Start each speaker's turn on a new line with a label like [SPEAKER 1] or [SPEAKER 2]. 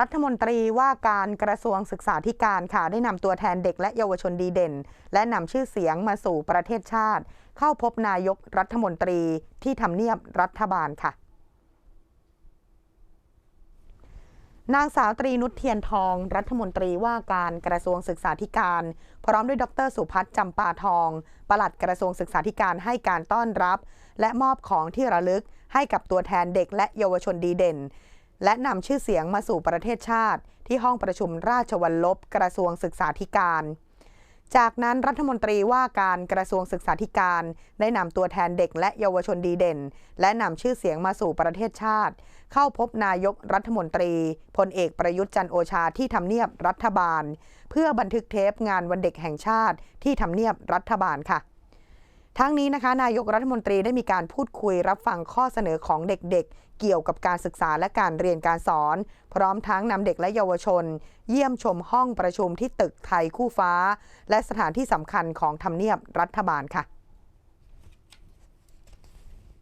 [SPEAKER 1] รัฐมนตรีว่าการกระทรวงศึกษาธิการค่ะ ได้นำตัวแทนเด็กและเยาวชนดีเด่น และนำชื่อเสียงมาสู่ประเทศชาติ เข้าพบนายกรัฐมนตรีที่ทำเนียบรัฐบาลค่ะ นางสาวตรีนุชเทียนทอง รัฐมนตรีว่าการกระทรวงศึกษาธิการ พร้อมด้วยดรสุพัฒน์จำปาทองปลัดกระทรวงศึกษาธิการให้การต้อนรับ และมอบของที่ระลึกให้กับตัวแทนเด็กและเยาวชนดีเด่น และนำชื่อเสียงมาสู่ประเทศชาติ ที่ห้องประชุมราชวัลลบกระทรวงศึกษาธิการ จากนั้นรัฐมนตรีว่าการกระทรวงศึกษาธิการ ได้นำตัวแทนเด็กและเยาวชนดีเด่น และนำชื่อเสียงมาสู่ประเทศชาติ เข้าพบนายกรัฐมนตรีพลเอกประยุทธ์จันโอชาที่ทำเนียบรัฐบาล เพื่อบันทึกเทปงานวันเด็กแห่งชาติที่ทำเนียบรัฐบาลค่ะ ทั้งนี้นะคะนายกรัฐมนตรีได้มีการพูดคุยรับฟังข้อเสนอของเด็กๆ เกี่ยวกับการศึกษาและการเรียนการสอน พร้อมทั้งนำเด็กและเยาวชน เยี่ยมชมห้องประชุมที่ตึกไทยคู่ฟ้า และสถานที่สำคัญของทำเนียบรัฐบาลค่ะ